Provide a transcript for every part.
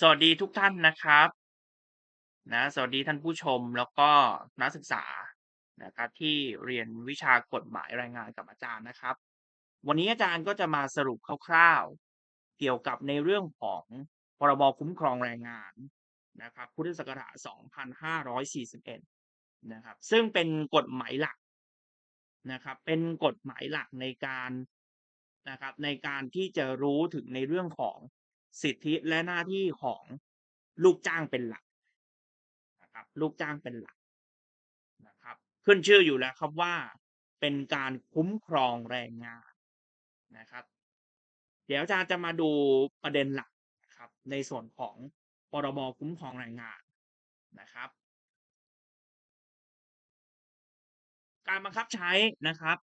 สวัสดีทุกท่านนะครับ นะ สวัสดีท่านผู้ชมแล้วก็นักศึกษานะครับที่เรียนวิชากฎหมายแรงงานกับอาจารย์นะครับ วันนี้อาจารย์ก็จะมาสรุปคร่าวๆ เกี่ยวกับในเรื่องของพรบคุ้มครองแรงงานนะครับ พุทธศักราช 2541 นะครับ ซึ่งเป็นกฎหมายหลักนะครับ เป็นกฎหมายหลักในการนะครับในการที่จะรู้ถึงในเรื่องของ สิทธิและหน้าที่ของลูกจ้างเป็นหลักนะครับ ลูกจ้างเป็นหลักนะครับ ขึ้นชื่ออยู่แล้วครับว่าเป็นการคุ้มครองแรงงานนะครับ เดี๋ยวอาจารย์จะมาดูประเด็นหลักนะครับ ในส่วนของพรบคุ้มครองแรงงานนะครับ การบังคับใช้นะครับ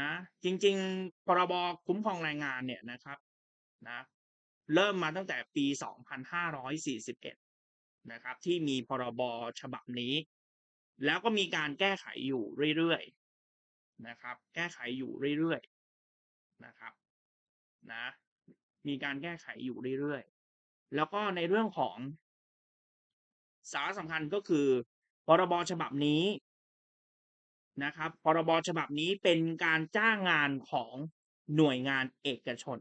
นะจริง ๆ พรบคุ้มครองแรงงานเนี่ยนะครับนะ เริ่มมาตั้งแต่ปี 2541 นะครับ ที่มีพรบฉบับนี้ แล้วก็มีการแก้ไขอยู่เรื่อยๆนะครับ แก้ไขอยู่เรื่อยๆนะครับนะมีการแก้ไขอยู่เรื่อยๆ แล้วก็ในเรื่องของ สาระสำคัญก็คือพรบฉบับนี้นะครับพรบฉบับนี้เป็นการจ้างงานของหน่วยงานเอกชน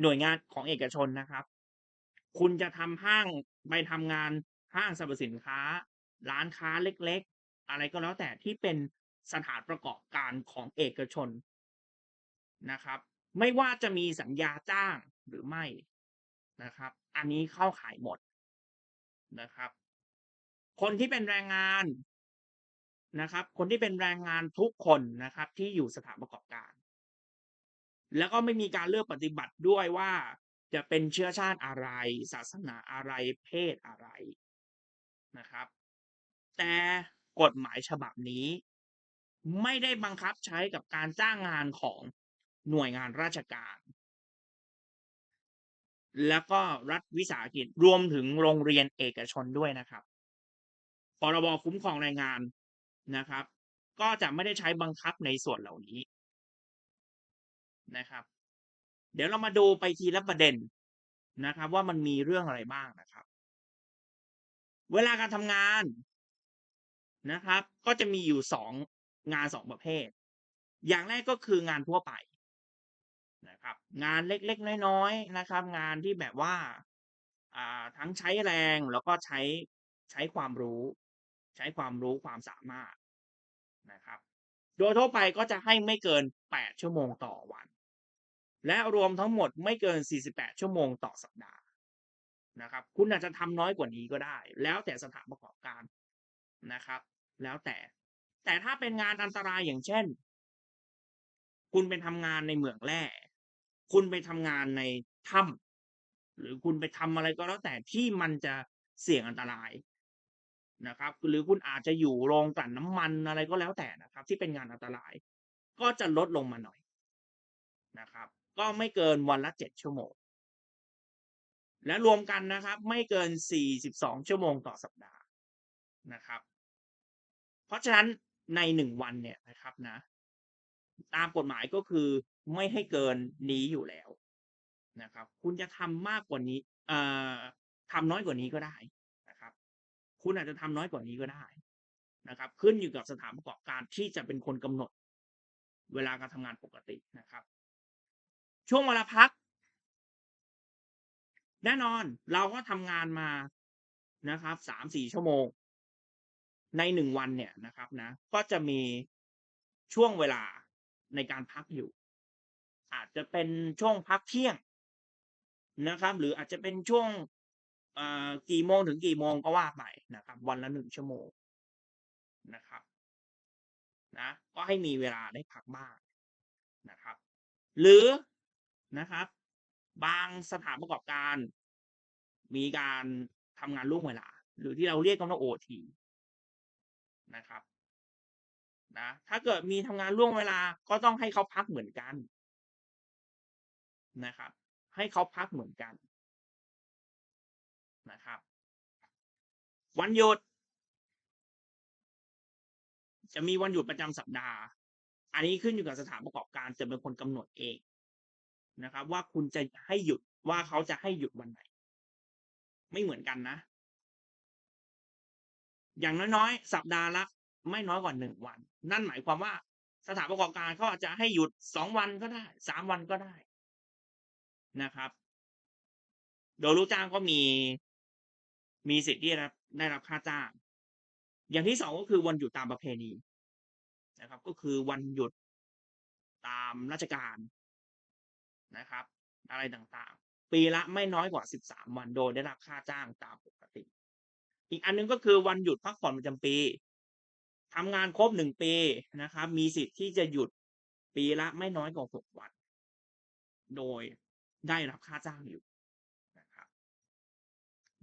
หน่วยงานของเอกชนนะครับ คุณจะทำห้างไปทำงานห้างสรรพสินค้า ร้านค้าเล็กๆ อะไรก็แล้วแต่ที่เป็นสถานประกอบการของเอกชนนะครับ ไม่ว่าจะมีสัญญาจ้างหรือไม่นะครับ อันนี้เข้าข่ายหมดนะครับ คนที่เป็นแรงงานนะครับ คนที่เป็นแรงงานทุกคนนะครับ ที่อยู่สถานประกอบการ แล้วก็ไม่มีการเลือกปฏิบัติด้วยว่า จะเป็นเชื้อชาติอะไร ศาสนาอะไรเพศอะไรนะครับ แต่กฎหมายฉบับนี้ ไม่ได้บังคับใช้กับการจ้างงานของหน่วยงานราชการ แล้วก็รัฐวิสาหกิจรวมถึงโรงเรียนเอกชนด้วยนะครับพรบคุ้มครองแรงงานนะครับ ก็จะไม่ได้ใช้บังคับในส่วนเหล่านี้ นะครับ เดี๋ยวเรามาดูไปทีละประเด็นนะครับ ว่ามันมีเรื่องอะไรบ้างนะครับ เวลาการทำงานนะครับ ก็จะมีอยู่2งงาน2ประเภท อย่างแรกก็คืองานทั่วไปนะครับ งานเล็กๆน้อยๆนะครับ งานที่แบบว่าอ่าทั้งใช้แรงแล้วก็ใช้ใช้ความรู้ ใช้ความรู้ความสามารถนะครับ โดยทั่วไปก็จะให้ไม่เกิน 8 ชั่วโมงต่อวัน และรวมทั้งหมดไม่เกิน 48 ชั่วโมงต่อสัปดาห์นะครับ คุณอาจจะทำน้อยกว่านี้ก็ได้ แล้วแต่สถานประกอบการนะครับ แล้วแต่ แต่ถ้าเป็นงานอันตรายอย่างเช่น คุณไปทำงานในเหมืองแร่คุณไปทำงานในถ้ำหรือคุณไปทำอะไรก็แล้วแต่ที่มันจะเสี่ยงอันตรายนะครับ หรือคุณอาจจะอยู่โรงกลั่นน้ำมันอะไรก็แล้วแต่นะครับ ที่เป็นงานอันตราย ก็จะลดลงมาหน่อยนะครับ ก็ไม่เกินวันละ7ชั่วโมง และรวมกันนะครับ ไม่เกิน42ชั่วโมงต่อสัปดาห์นะครับ เพราะฉะนั้นใน1วันเนี่ยนะครับนะ ตามกฎหมายก็คือไม่ให้เกินนี้อยู่แล้วนะครับ คุณจะทำมากกว่านี้ เอ่อทำน้อยกว่านี้ก็ได้นะครับ คุณอาจจะทำน้อยกว่านี้ก็ได้นะครับ ขึ้นอยู่กับสถานประกอบการที่จะเป็นคนกำหนด เวลาการทำงานปกตินะครับ ช่วงเวลาพัก แน่นอนเราก็ทำงานมานะครับ3-4ชั่วโมง ใน1วันเนี่ยนะครับนะ ก็จะมีช่วงเวลาในการพักอยู่ อาจจะเป็นช่วงพักเที่ยงนะครับ หรืออาจจะเป็นช่วงกี่โมงถึงกี่โมงก็ว่าไปนะครับ วันละ1ชั่วโมงนะครับ นะ ก็ให้มีเวลาได้พักบ้างนะครับ หรือ นะครับ บางสถานประกอบการ มีการทำงานล่วงเวลา หรือที่เราเรียกกันว่าโอทีนะครับนะถ้าเกิดมีทำงานล่วงเวลาก็ต้องให้เขาพักเหมือนกันนะครับ ให้เขาพักเหมือนกันนะครับ วันหยุด จะมีวันหยุดประจำสัปดาห์ อันนี้ขึ้นอยู่กับสถานประกอบการจะเป็นคนกำหนดเอง นะครับ ว่าคุณจะให้หยุดว่าเขาจะให้หยุดวันไหน ไม่เหมือนกันนะ อย่างน้อยๆ สัปดาห์ละไม่น้อยกว่าหนึ่งวัน นั่นหมายความว่าสถานประกอบการเขาอาจจะให้หยุดสองวันก็ได้สามวันก็ได้นะครับ โดยลูกจ้างก็มีมีสิทธิ์ที่รับได้รับค่าจ้าง อย่างที่สองก็คือวันหยุดตามประเพณีนะครับ ก็คือวันหยุดตามราชการ นะครับ อะไรต่างๆ ปีละไม่น้อยกว่าสิบสามวันโดยได้รับค่าจ้างตามปกติ อีกอันหนึงก็คือวันหยุดพักผ่อนประจำปีทำงานครบหนึ่งปีนะครับ มีสิทธิ์ที่จะหยุดปีละไม่น้อยกว่าหกวัน โดยได้รับค่าจ้างอยู่นะครับ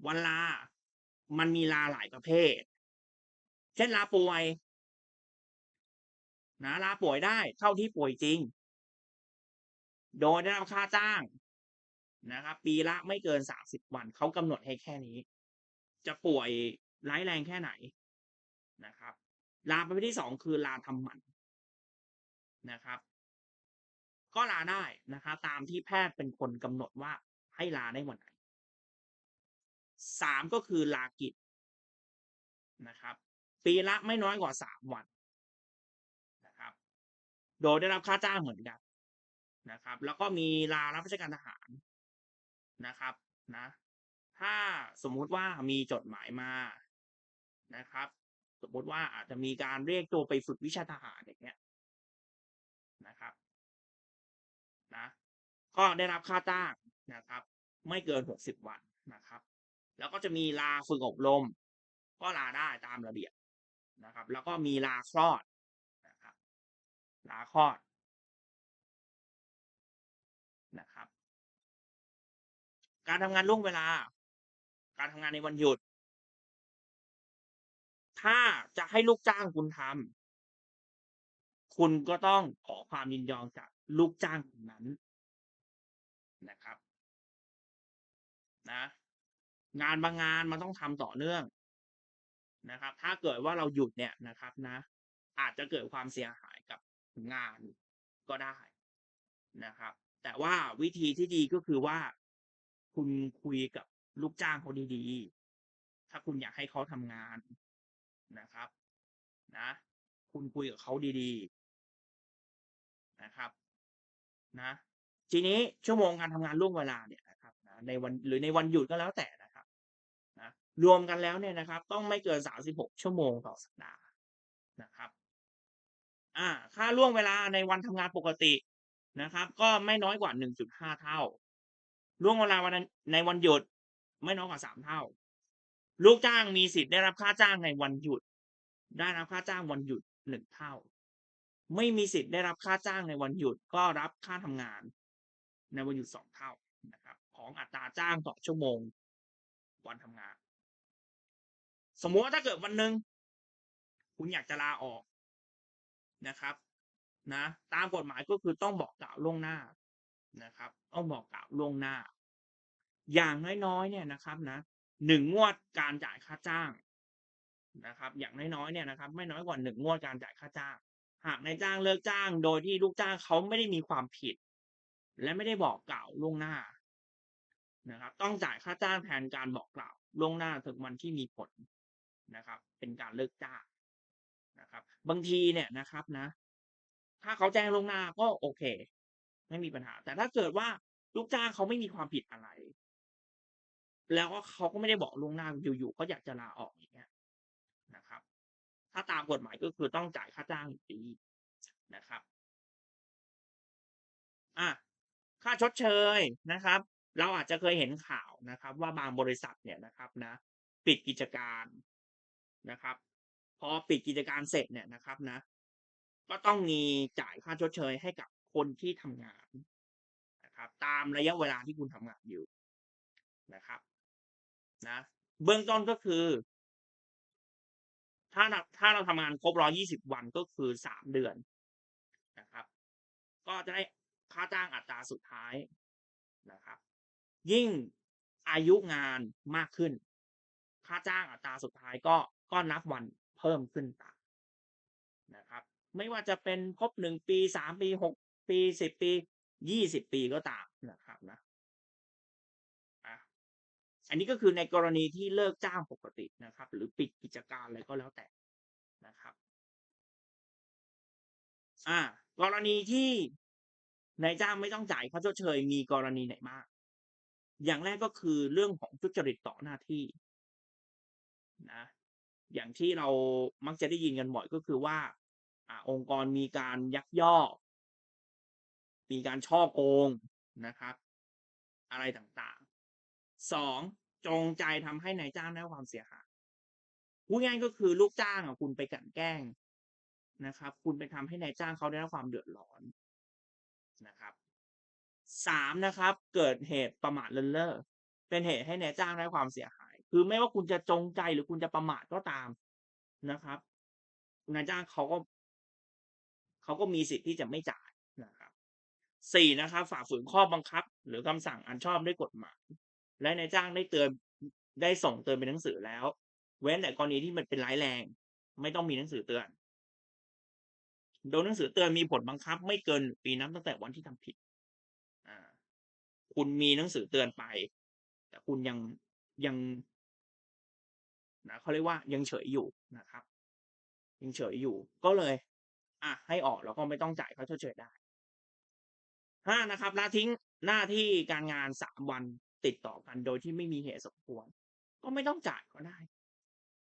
วันลา มันมีลาหลายประเภท เช่นลาป่วย นะลาป่วยได้เท่าที่ป่วยจริง โดยได้รับค่าจ้างนะครับ ปีละไม่เกินสามสิบวันเขากำหนดให้แค่นี้ จะป่วยร้ายแรงแค่ไหนนะครับ ลาประเภทที่สองคือลาทำหมันนะครับ ก็ลาได้นะครับตามที่แพทย์เป็นคนกำหนดว่าให้ลาได้วันไหนสามก็คือลากิจนะครับ ปีละไม่น้อยกว่าสามวันนะครับ โดยได้รับค่าจ้างเหมือนกัน นะครับ แล้วก็มีลารับราชการทหารนะครับนะ ถ้าสมมุติว่ามีจดหมายมานะครับ สมมติว่าอาจจะมีการเรียกตัวไปฝึกวิชาทหารอย่างเงี้ยนะครับนะก็ได้รับค่าจ้างนะครับ ไม่เกินหกสิบวันนะครับ แล้วก็จะมีลาฝึกอบรม ก็ลาได้ตามระเบียบนะครับ แล้วก็มีลาคลอดนะครับ ลาคลอด การทำงานล่วงเวลา การทำงานในวันหยุด ถ้าจะให้ลูกจ้างคุณทำคุณก็ต้องขอความยินยอมจากลูกจ้างคนนั้นนะครับ นะ งานบางงานมันต้องทำต่อเนื่องนะครับ ถ้าเกิดว่าเราหยุดเนี่ยนะครับนะ อาจจะเกิดความเสียหายกับงานก็ได้นะครับ แต่ว่าวิธีที่ดีก็คือว่า คุณคุยกับลูกจ้างเขาดีๆ ถ้าคุณอยากให้เขาทำงานนะครับ นะ คุณคุยกับเขาดีๆนะครับ นะ ทีนี้ชั่วโมงการทำงานล่วงเวลาเนี่ยนะครับนะในวันหรือในวันหยุดก็แล้วแต่นะครับนะรวมกันแล้วเนี่ยนะครับ ต้องไม่เกินสามสิบหกชั่วโมงต่อสัปดาห์นะครับ อ่า ค่าล่วงเวลาในวันทำงานปกตินะครับ ก็ไม่น้อยกว่าหนึ่งจุดห้าเท่า ล่วงเวลาวันในวันหยุด ไม่น้อยกว่าสามเท่า ลูกจ้างมีสิทธิ์ได้รับค่าจ้างในวันหยุด ได้รับค่าจ้างวันหยุดหนึ่งเท่า ไม่มีสิทธิ์ได้รับค่าจ้างในวันหยุด ก็รับค่าทำงาน ในวันหยุดสองเท่านะครับ ของอัตราจ้างต่อชั่วโมง วันทำงาน สมมุติว่าถ้าเกิดวันหนึ่งคุณอยากจะลาออกนะครับ นะ ตามกฎหมายก็คือต้องบอกกล่าวล่วงหน้า นะครับต้องบอกกล่าวล่วงหน้า อย่างน้อยๆเนี่ยนะครับนะหนึ่งงวดการจ่ายค่าจ้างนะครับ อย่างน้อยๆเนี่ยนะครับ ไม่น้อยกว่าหนึ่งงวดการจ่ายค่าจ้าง หากนายจ้างเลิกจ้าง โดยที่ลูกจ้างเขาไม่ได้มีความผิด และไม่ได้บอกกล่าวล่วงหน้านะครับ ต้องจ่ายค่าจ้างแทนการบอกกล่าวล่วงหน้าถึงวันที่มีผลนะครับ เป็นการเลิกจ้างนะครับ บางทีเนี่ยนะครับนะ ถ้าเขาแจ้งล่วงหน้าก็โอเค ไม่มีปัญหา แต่ถ้าเกิดว่าลูกจ้างเขาไม่มีความผิดอะไร แล้วก็เขาก็ไม่ได้บอกล่วงหน้าอยู่ๆเขาอยากจะลาออกอย่างเงี้ยนะครับ ถ้าตามกฎหมายก็คือต้องจ่ายค่าจ้างอยู่ดีนะครับ อะค่าชดเชยนะครับ เราอาจจะเคยเห็นข่าวนะครับ ว่าบางบริษัทเนี่ยนะครับนะ ปิดกิจการนะครับ พอปิดกิจการเสร็จเนี่ยนะครับนะ ก็ต้องมีจ่ายค่าชดเชยให้กับ คนที่ทำงานนะครับ ตามระยะเวลาที่คุณทำงานอยู่นะครับ นะ เบื้องต้นก็คือ ถ้าถ้าเราทำงานครบร้อยี่สิบวันก็คือสามเดือนนะครับ ก็จะได้ค่าจ้างอัตราสุดท้ายนะครับ ยิ่งอายุงานมากขึ้น ค่าจ้างอัตราสุดท้ายก็ก็นับวันเพิ่มขึ้นตามนะครับ ไม่ว่าจะเป็นครบหนึ่งปีสามปีหก ปีสิบปียี่สิบปีก็ตามนะครับนะอันนี้ก็คือในกรณีที่เลิกจ้างปกตินะครับ หรือปิดกิจการอะไรก็แล้วแต่นะครับอ่ากรณีที่นายจ้างไม่ต้องจ่ายค่าชดเชยมีกรณีไหนบ้างอย่างแรกก็คือเรื่องของทุจริตต่อหน้าที่นะอย่างที่เรามักจะได้ยินกันบ่อยก็คือว่าอ่าองค์กรมีการยักยอก มีการช่อโกงนะครับ อะไรต่างๆสองจงใจทำให้นายจ้างได้ความเสียหายพูดง่ายๆก็คือลูกจ้างอะคุณไปกันแกล้งนะครับ คุณไปทำให้นายจ้างเขาได้รับความเดือดร้อนนะครับสามนะครับ เกิดเหตุประมาทเลินเล่อเป็นเหตุให้นายจ้างได้ความเสียหาย คือไม่ว่าคุณจะจงใจหรือคุณจะประมาทก็ตามนะครับนายจ้างเขาก็ เขาก็มีสิทธิ์ที่จะไม่จ่าย สี่นะครับฝ่าฝืนข้อบังคับ หรือคำสั่งอันชอบด้วยกฎหมาย และนายจ้างได้เตือนได้ส่งเตือนเป็นหนังสือแล้ว เว้นแต่กรณีที่มันเป็นร้ายแรง ไม่ต้องมีหนังสือเตือน โดยหนังสือเตือนมีผลบังคับ ไม่เกินปีนับตั้งแต่วันที่ทำผิดอ่าคุณมีหนังสือเตือนไป แต่คุณยังยังนะเขาเรียกว่ายังเฉยอยู่นะครับ ยังเฉยอยู่ ก็เลย อะให้ออกแล้วก็ไม่ต้องจ่ายเขาชดเชยได้ ห้านะครับละทิ้งหน้าที่การงานสามวันติดต่อกันโดยที่ไม่มีเหตุสมควร ก็ไม่ต้องจ่ายก็ได้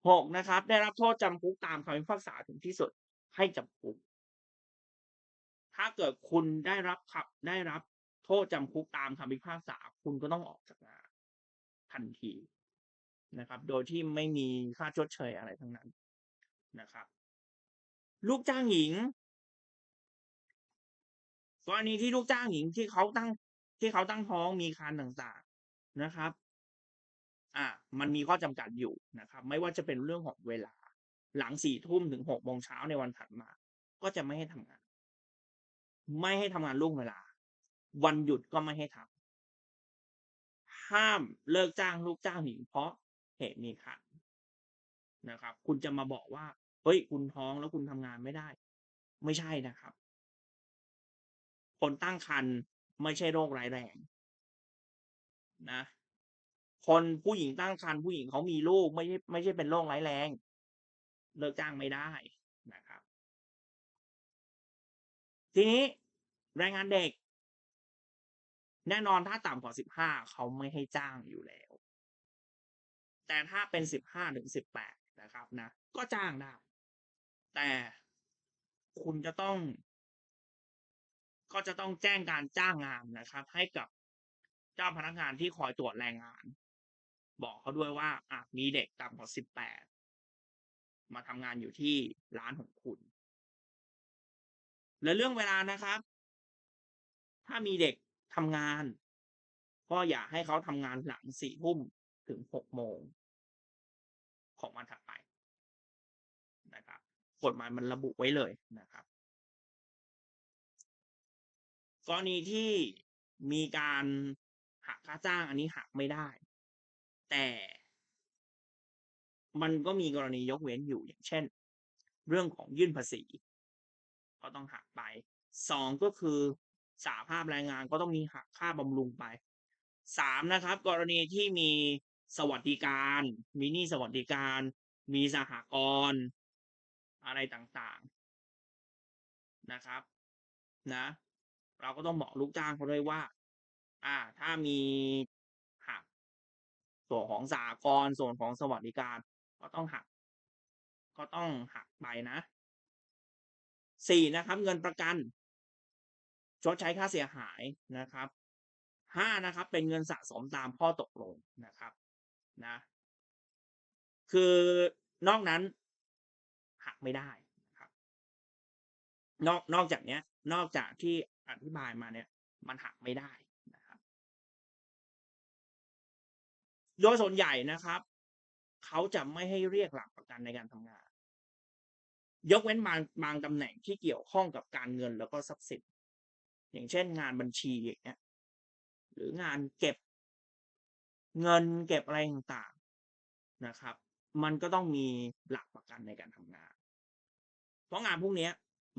หกนะครับ ได้รับโทษจำคุกตามคำพิพากษาถึงที่สุดให้จำคุก ถ้าเกิดคุณได้รับขับได้รับโทษจำคุกตามคำพิพากษา คุณก็ต้องออกจากงานทันทีนะครับ โดยที่ไม่มีค่าชดเชยอะไรทั้งนั้นนะครับ ลูกจ้างหญิง กรณีที่ลูกจ้างหญิงที่เขาตั้งที่เขาตั้งท้องมีครรภ์ต่างๆนะครับ อ่ามันมีข้อจำกัดอยู่นะครับ ไม่ว่าจะเป็นเรื่องของเวลา หลังสี่ทุ่มถึงหกโมงเช้าในวันถัดมา ก็จะไม่ให้ทำงาน ไม่ให้ทำงานล่วงเวลา วันหยุดก็ไม่ให้ทำห้ามเลิกจ้างลูกจ้างหญิงเพราะเหตุมีครรภ์นะครับ คุณจะมาบอกว่าเฮ้ยคุณท้องแล้วคุณทำงานไม่ได้ ไม่ใช่นะครับ คนตั้งครรภ์ไม่ใช่โรคร้ายแรงนะ คนผู้หญิงตั้งครรภ์ผู้หญิงเขามีลูกไม่ใช่ไม่ใช่เป็นโรคร้ายแรง เลิกจ้างไม่ได้นะครับ ทีนี้แรงงานเด็ก แน่นอนถ้าต่ำกว่าสิบห้าเขาไม่ให้จ้างอยู่แล้ว แต่ถ้าเป็นสิบห้าถึงสิบแปดนะครับนะ ก็จ้างได้ แต่คุณจะต้อง ก็จะต้องแจ้งการจ้างงานนะครับ ให้กับเจ้าพนักงานที่คอยตรวจแรงงาน บอกเขาด้วยว่าอะมีเด็กต่ำกว่าสิบแปดมาทำงานอยู่ที่ร้านของคุณ และเรื่องเวลานะครับ ถ้ามีเด็กทำงาน ก็อย่าให้เขาทำงานหลังสี่ทุ่มถึงหกโมงของวันถัดไปนะครับกฎหมายมันระบุไว้เลยนะครับ กรณีที่มีการหักค่าจ้างอันนี้หักไม่ได้ แต่มันก็มีกรณียกเว้นอยู่อย่างเช่น เรื่องของยื่นภาษี ก็ต้องหักไปสองก็คือสาภาพแรงงานก็ต้องมีหักค่าบำรุงไปสามนะครับ กรณีที่มีสวัสดิการมีหนี้สวัสดิการ มีสหกรณ์อะไรต่างๆนะครับ นะ เราก็ต้องบอกลูกจ้างเขาด้วยว่า อ่า ถ้ามีหักส่วนของสหกรณ์ส่วนของสวัสดิการ ก็ต้องหัก ก็ต้องหักไปนะสี่นะครับ เงินประกันชดใช้ค่าเสียหายนะครับห้านะครับ เป็นเงินสะสมตามข้อตกลงนะครับ นะ คือนอกนั้นหักไม่ได้นะครับ นอกนอกจากเนี้ย นอกจากที่ อธิบายมาเนี่ย มันหักไม่ได้นะครับ โดยส่วนใหญ่นะครับ เขาจะไม่ให้เรียกหลักประกันในการทำงาน ยกเว้นบางบางตำแหน่งที่เกี่ยวข้องกับการเงินแล้วก็ทรัพย์สินอย่างเช่นงานบัญชีอย่างเงี้ยหรืองานเก็บเงินเก็บอะไรต่างๆนะครับ มันก็ต้องมีหลักประกันในการทำงาน เพราะงานพวกนี้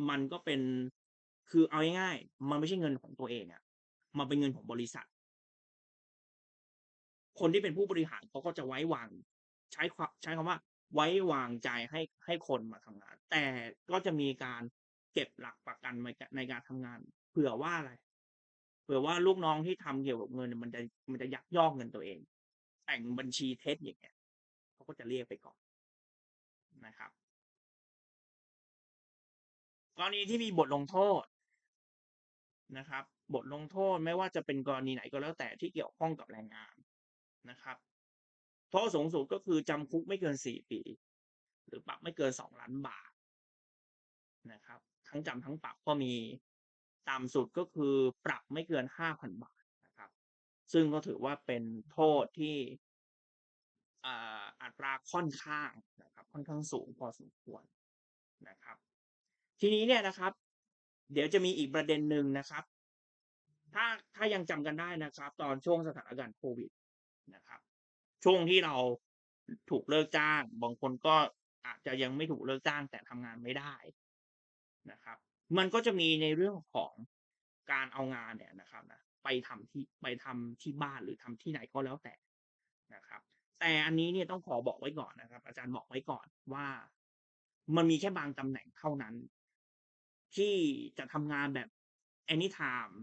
มันก็เป็น คือเอาง่ายๆมันไม่ใช่เงินของตัวเองอะมันเป็นเงินของบริษัท คนที่เป็นผู้บริหารเขาก็จะไว้วาง ใช้ความใช้คำว่า ไว้วางใจให้ให้คนมาทำงาน แต่ก็จะมีการเก็บหลักประกันในกในการทำงาน เผื่อว่าอะไร เผื่อว่าลูกน้องที่ทำเกี่ยวกับเงิน มันจะมันจะยักยอกเงินตัวเอง แต่งบัญชีเท็จอย่างเงี้ยเขาก็จะเรียกไปก่อนนะครับกรณีที่มีบทลงโทษ นะครับ บทลงโทษไม่ว่าจะเป็นกรณีไหนก็แล้วแต่ที่เกี่ยวข้องกับแรงงานนะครับโทษสูงสุดก็คือจำคุกไม่เกินสี่ปี หรือปรับไม่เกินสองล้านบาทนะครับ ทั้งจำทั้งปรับก็มีต่ำสุดก็คือปรับไม่เกินห้าพันบาทนะครับ ซึ่งก็ถือว่าเป็นโทษที่อ่าอัตราค่อนข้างนะครับ ค่อนข้างสูงพอสมควรนะครับ ทีนี้เนี่ยนะครับ เดี๋ยวจะมีอีกประเด็นหนึ่งนะครับ ถ้าถ้ายังจำกันได้นะครับ ตอนช่วงสถานการณ์โควิดนะครับ ช่วงที่เราถูกเลิกจ้างบางคนก็อาจจะยังไม่ถูกเลิกจ้างแต่ทำงานไม่ได้นะครับ มันก็จะมีในเรื่องของการเอางานเนี่ยนะครับนะไปทำที่ไปทำที่บ้านหรือทำที่ไหนก็แล้วแต่นะครับ แต่อันนี้เนี่ยต้องขอบอกไว้ก่อนนะครับ อาจารย์บอกไว้ก่อนว่ามันมีแค่บางตำแหน่งเท่านั้น ที่จะทำงานแบบ anytime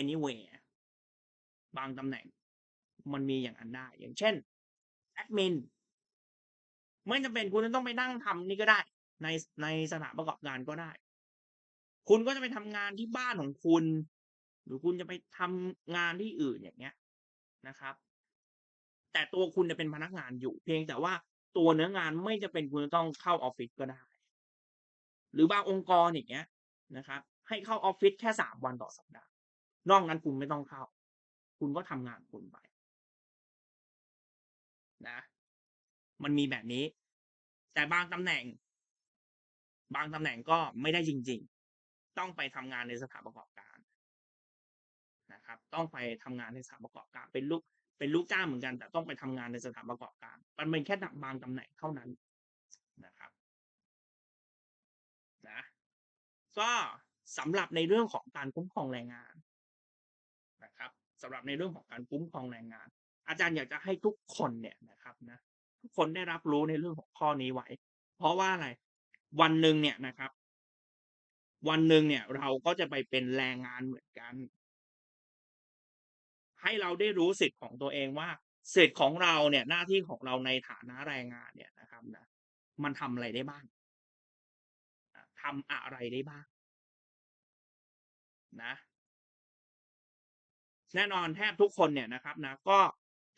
anywhere บางตำแหน่ง มันมีอย่างนั้นได้ อย่างเช่นแอดมินไม่จำเป็นคุณจะต้องไปนั่งทำนี่ก็ได้ ในในสถานประกอบการก็ได้ คุณก็จะไปทำงานที่บ้านของคุณ หรือคุณจะไปทำงานที่อื่นอย่างเงี้ยนะครับ แต่ตัวคุณจะเป็นพนักงานอยู่ เพียงแต่ว่าตัวเนื้องานไม่จะเป็นคุณต้องเข้าออฟฟิศก็ได้ หรือบางองค์กรอย่างเงี้ย นะครับให้เข้าออฟฟิศแค่สามวันต่อสัปดาห์ นอกนั้นคุณไม่ต้องเข้า คุณก็ทำงานคุณไปนะ มันมีแบบนี้ แต่บางตำแหน่ง บางตำแหน่งก็ไม่ได้จริง ๆ ต้องไปทำงานในสถานประกอบการนะครับ ต้องไปทำงานในสถานประกอบการ เป็นลูกเป็นลูกจ้างเหมือนกัน แต่ต้องไปทำงานในสถานประกอบการ มันเป็นแค่บางตำแหน่งเท่านั้น ก็สำหรับในเรื่องของการคุ้มครองแรงงานนะครับสำหรับในเรื่องของการคุ้มครองแรงงาน อาจารย์อยากจะให้ทุกคนเนี่ยนะครับนะทุกคนได้รับรู้ในเรื่องของข้อนี้ไว้ เพราะว่าอะไร วันหนึ่งเนี่ยนะครับ วันหนึ่งเนี่ย เราก็จะไปเป็นแรงงานเหมือนกัน ให้เราได้รู้สิทธิ์ของตัวเองว่าสิทธิ์ของเราเนี่ย หน้าที่ของเราในฐานะแรงงานเนี่ยนะครับนะมันทำอะไรได้บ้าง ทำอะไรได้บ้างนะแน่นอนแทบทุกคนเนี่ยนะครับนะก็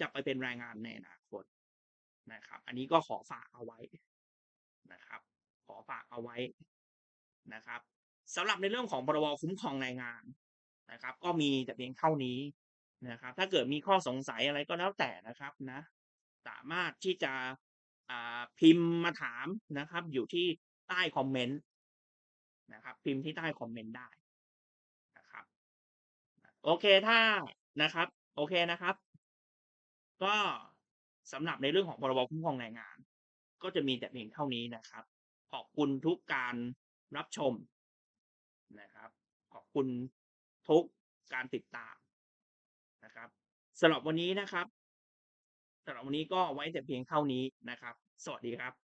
จะไปเป็นแรงงานในอนาคตนะครับ อันนี้ก็ขอฝากเอาไว้นะครับ ขอฝากเอาไว้นะครับสำหรับในเรื่องของพรบคุ้มครองแรงงานนะครับ ก็มีแต่เพียงเท่านี้นะครับ ถ้าเกิดมีข้อสงสัยอะไรก็แล้วแต่นะครับนะ สามารถที่จะพิมพ์มาถามนะครับ อยู่ที่ใต้คอมเมนต์ นะครับ พิมพ์ที่ใต้คอมเมนต์ได้นะครับ โอเคถ้านะครับ โอเคนะครับ ก็สำหรับในเรื่องของพรบคุ้มครองแรงงาน ก็จะมีแต่เพียงเท่านี้นะครับ ขอบคุณทุกการรับชมนะครับ ขอบคุณทุกการติดตามนะครับสำหรับวันนี้นะครับสำหรับวันนี้ก็ไว้แต่เพียงเท่านี้นะครับ สวัสดีครับ